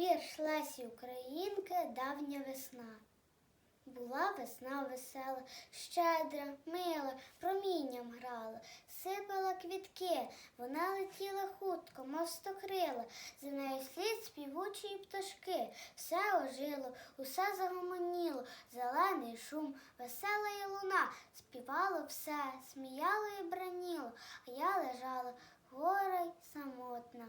Вірш Лесі Українки Давня весна. Була весна весела, щедра, мила, промінням грала, сипала квітки, вона летіла хутко, мов стокрила, за нею слід співучої пташки, все ожило, усе загомоніло, зелений шум, весела і луна, співало все, сміяло і браніло, а я лежала гора й самотна.